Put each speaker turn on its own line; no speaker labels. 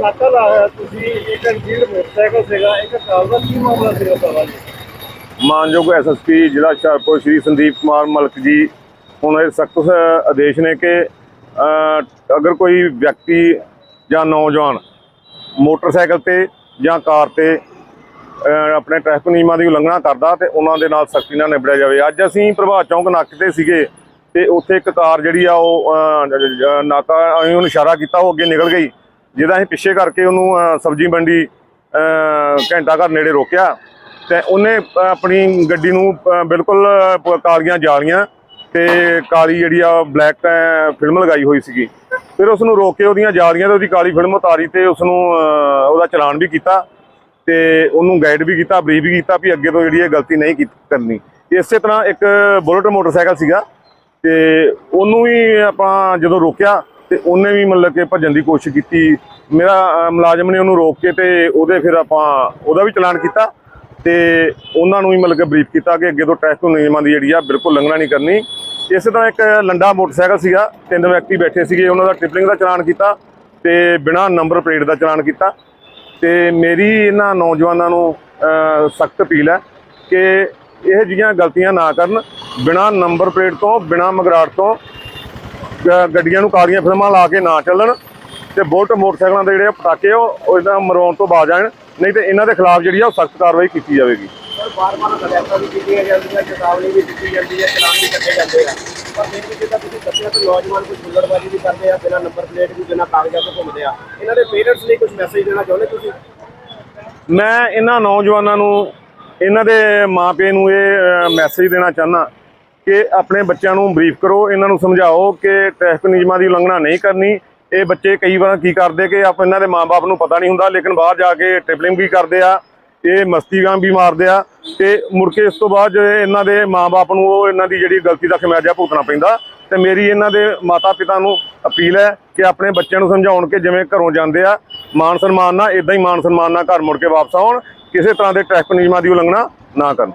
ਨਾਕਾ ਲਾਇਆ ਤੁਸੀਂ, ਇੱਕ ਜੀਲ ਮੋਟਰਸਾਈਕਲ ਸੀਗਾ, ਇੱਕ ਕਾਰ ਦਾ ਕੀ ਮਾਮਲਾ ਸੀਗਾ ਸਾਰਾ
ਮਾਨਯੋਗ ਐਸਐਸਪੀ ਜ਼ਿਲ੍ਹਾ ਹੁਸ਼ਿਆਰਪੁਰ ਸ਼੍ਰੀ ਸੰਦੀਪ ਕੁਮਾਰ ਮਲਕ ਜੀ, ਹੁਣ ਇਹ ਸਖਤ ਆਦੇਸ਼ ਨੇ ਕਿ ਅਗਰ ਕੋਈ ਵਿਅਕਤੀ ਜਾਂ ਨੌਜਵਾਨ ਮੋਟਰਸਾਈਕਲ ਤੇ ਜਾਂ ਕਾਰ ਤੇ ਆਪਣੇ ਟ੍ਰੈਫਿਕ ਨਿਯਮਾਂ ਦੀ ਉਲੰਘਣਾ ਕਰਦਾ ਤੇ ਉਹਨਾਂ ਦੇ ਨਾਲ ਸਖਤੀ ਨਾਲ ਨਿਬੜਿਆ ਜਾਵੇ। ਅੱਜ ਅਸੀਂ ਪ੍ਰਭਾਤ ਚੌਂਕ ਨਾਕੇ ਤੇ ਸੀਗੇ ਤੇ ਉੱਥੇ ਇੱਕ ਕਾਰ ਜਿਹੜੀ ਆ ਉਹ ਨਾਕਾ ਅਸੀਂ ਉਹਨੂੰ ਇਸ਼ਾਰਾ ਕੀਤਾ, ਉਹ ਅੱਗੇ ਨਿਕਲ ਗਈ। ਜਿਹਦਾ ਅਸੀਂ ਪਿੱਛੇ ਕਰਕੇ ਉਹਨੂੰ ਸਬਜ਼ੀ ਮੰਡੀ ਘੰਟਾ ਘਰ ਨੇੜੇ ਰੋਕਿਆ ਤੇ ਉਹਨੇ ਆਪਣੀ ਗੱਡੀ ਨੂੰ ਬਿਲਕੁਲ ਅ, ਕਾਲੀਆਂ ਜਾਲੀਆਂ ਤੇ ਕਾਲੀ ਜਿਹੜੀ ਆ ਬਲੈਕ ਫਿਲਮ ਲਗਾਈ ਹੋਈ ਸੀਗੀ। ਫਿਰ ਉਸ ਨੂੰ ਰੋਕ ਕੇ ਉਹਦੀਆਂ ਜਾਲੀਆਂ ਤੇ ਉਹਦੀ ਕਾਲੀ ਫਿਲਮ ਉਤਾਰੀ ਤੇ ਉਸ ਨੂੰ ਉਹਦਾ ਚਲਾਨ ਵੀ ਕੀਤਾ ਤੇ ਉਹਨੂੰ ਗਾਈਡ ਵੀ ਕੀਤਾ ਬਰੀਫ ਵੀ ਕੀਤਾ ਵੀ ਅੱਗੇ ਤੋਂ ਜਿਹੜੀ ਇਹ ਗਲਤੀ ਨਹੀਂ ਕੀਤੀ ਕਰਨੀ। ਇਸੇ ਤਰ੍ਹਾਂ ਇੱਕ ਬੁਲਟ ਮੋਟਰਸਾਈਕਲ ਸੀਗਾ ਤੇ ਉਹਨੂੰ ਵੀ ਆਪਾਂ ਜਦੋਂ ਰੋਕਿਆ ਤੇ ਉਹਨੇ ਵੀ ਮਤਲਬ ਕਿ ਭੱਜਣ ਦੀ ਕੋਸ਼ਿਸ਼ ਕੀਤੀ। ਮੇਰਾ ਮੁਲਾਜ਼ਮ ਨੇ ਉਹਨੂੰ ਰੋਕ ਕੇ ਤੇ ਉਹਦੇ ਫਿਰ ਆਪਾਂ ਉਹਦਾ ਵੀ ਚਲਾਨ ਕੀਤਾ ਤੇ ਉਹਨਾਂ ਨੂੰ ਵੀ ਮਤਲਬ ਕਿ ਬਰੀਫ ਕੀਤਾ ਕਿ ਅੱਗੇ ਤੋਂ ਟ੍ਰੈਫਿਕ ਨਿਯਮਾਂ ਦੀ ਜਿਹੜੀ ਆ ਬਿਲਕੁਲ ਲੰਘਣਾ ਨਹੀਂ ਕਰਨੀ। ਇਸੇ ਤਰ੍ਹਾਂ ਇੱਕ ਲੰਡਾ ਮੋਟਰਸਾਈਕਲ ਸੀਗਾ, ਤਿੰਨ ਵਿਅਕਤੀ ਬੈਠੇ ਸੀਗੇ, ਉਹਨਾਂ ਦਾ ਟ੍ਰਿਪਲਿੰਗ ਦਾ ਚਲਾਨ ਕੀਤਾ ਤੇ ਬਿਨਾਂ ਨੰਬਰ ਪਲੇਟ ਦਾ ਚਲਾਨ ਕੀਤਾ। ਤੇ ਮੇਰੀ ਇਹਨਾਂ ਨੌਜਵਾਨਾਂ ਨੂੰ ਸਖਤ ਅਪੀਲ ਹੈ ਕਿ ਇਹ ਜਿਹੀਆਂ ਗਲਤੀਆਂ ਨਾ ਕਰਨ, ਬਿਨਾਂ ਨੰਬਰ ਪਲੇਟ ਤੋਂ, ਬਿਨਾਂ ਮਗਰਾਟ ਤੋਂ ਗੱਡੀਆਂ ਨੂੰ ਕਾਲੀਆਂ ਫਿਲਮਾਂ ਲਾ ਕੇ ਨਾ ਚੱਲਣ ਤੇ ਬੁਲਟ ਮੋਟਰਸਾਈਕਲਾਂ ਦੇ ਜਿਹੜੇ ਪਟਾਕੇ ਉਹ ਇਹਦਾ ਮਰਵਾਉਣ ਤੋਂ ਬਾਜ ਜਾਣ ਨਹੀਂ ਤੇ ਇਹਨਾਂ ਦੇ ਖਿਲਾਫ ਜਿਹੜੀ ਆ ਉਹ ਸਖਤ ਕਾਰਵਾਈ ਕੀਤੀ ਜਾਵੇਗੀ।
ਸਰ ਬਾਰ-ਬਾਰ ਹਦਾਇਤਾਂ ਵੀ ਕੀਤੀਆਂ ਜਾਂਦੀਆਂ ਚੇਤਾਵਨੀ ਵੀ ਦਿੱਤੀ ਜਾਂਦੀ ਹੈ ਚਲਾਨ ਵੀ ਕੱਟੇ ਜਾਂਦੇ ਆ। ਪਰ ਫਿਰ ਵੀ ਜਿੱਦਾਂ ਤੁਸੀਂ ਦੱਸਿਆ ਕਿ ਨੌਜਵਾਨ ਕੋਈ ਹੁੱਲੜਬਾਜ਼ੀ ਵੀ ਕਰਦੇ ਆ ਬਿਨਾਂ ਨੰਬਰ ਪਲੇਟ ਵੀ ਬਿਨਾਂ ਕਾਗਜ਼ਾਂ ਤੋਂ ਘੁੰਮਦੇ ਆ। ਇਹਨਾਂ ਦੇ ਪੇਰੈਂਟਸ ਲਈ ਕੁਝ ਮੈਸੇਜ ਦੇਣਾ ਚਾਹੁੰਦੇ ਤੁਸੀਂ?
ਮੈਂ ਇਹਨਾਂ ਨੌਜਵਾਨਾਂ ਨੂੰ ਇਹਨਾਂ ਦੇ ਮਾਪੇ ਨੂੰ ਇਹ ਮੈਸੇਜ ਦੇਣਾ ਚਾਹੁੰਦਾ। ਕਿ ਆਪਣੇ ਬੱਚਿਆਂ ਨੂੰ ਬਰੀਫ ਕਰੋ, ਇਹਨਾਂ ਨੂੰ ਸਮਝਾਓ ਕਿ ਟ੍ਰੈਫਿਕ ਨਿਯਮਾਂ ਦੀ ਉਲੰਘਣਾ ਨਹੀਂ ਕਰਨੀ। ਇਹ ਬੱਚੇ ਕਈ ਵਾਰ ਕੀ ਕਰਦੇ ਕਿ ਆਪ ਇਹਨਾਂ ਦੇ ਮਾਪੇ ਨੂੰ ਪਤਾ ਨਹੀਂ ਹੁੰਦਾ, ਲੇਕਿਨ ਬਾਹਰ ਜਾ ਕੇ ਟ੍ਰਿਪਲਿੰਗ ਵੀ ਕਰਦੇ ਆ, ਇਹ ਮਸਤੀਗਾਂ ਵੀ ਮਾਰਦੇ ਆ ਤੇ ਮੁੜ ਕੇ ਇਸ ਤੋਂ ਬਾਅਦ ਜੋ ਇਹਨਾਂ ਦੇ ਮਾਪੇ ਨੂੰ ਉਹ ਇਹਨਾਂ ਦੀ ਜਿਹੜੀ ਗਲਤੀ ਦਾ ਖਮਿਆਜਾ ਭੁਗਤਣਾ ਪੈਂਦਾ। ਤੇ ਮੇਰੀ ਇਹਨਾਂ ਦੇ ਮਾਤਾ ਪਿਤਾ ਨੂੰ ਅਪੀਲ ਹੈ ਕਿ ਆਪਣੇ ਬੱਚਿਆਂ ਨੂੰ ਸਮਝਾਉਣ ਕਿ ਜਿਵੇਂ ਘਰੋਂ ਜਾਂਦੇ ਆ ਮਾਨ ਸਨਮਾਨ ਨਾਲ ਇਦਾਂ ਹੀ ਮਾਨ ਸਨਮਾਨ ਨਾਲ ਘਰ ਮੁੜ ਕੇ ਵਾਪਸ ਆਉਣ, ਕਿਸੇ ਤਰ੍ਹਾਂ ਦੇ ਟ੍ਰੈਫਿਕ ਨਿਯਮਾਂ ਦੀ ਉਲੰਘਣਾ ਨਾ ਕਰਨ।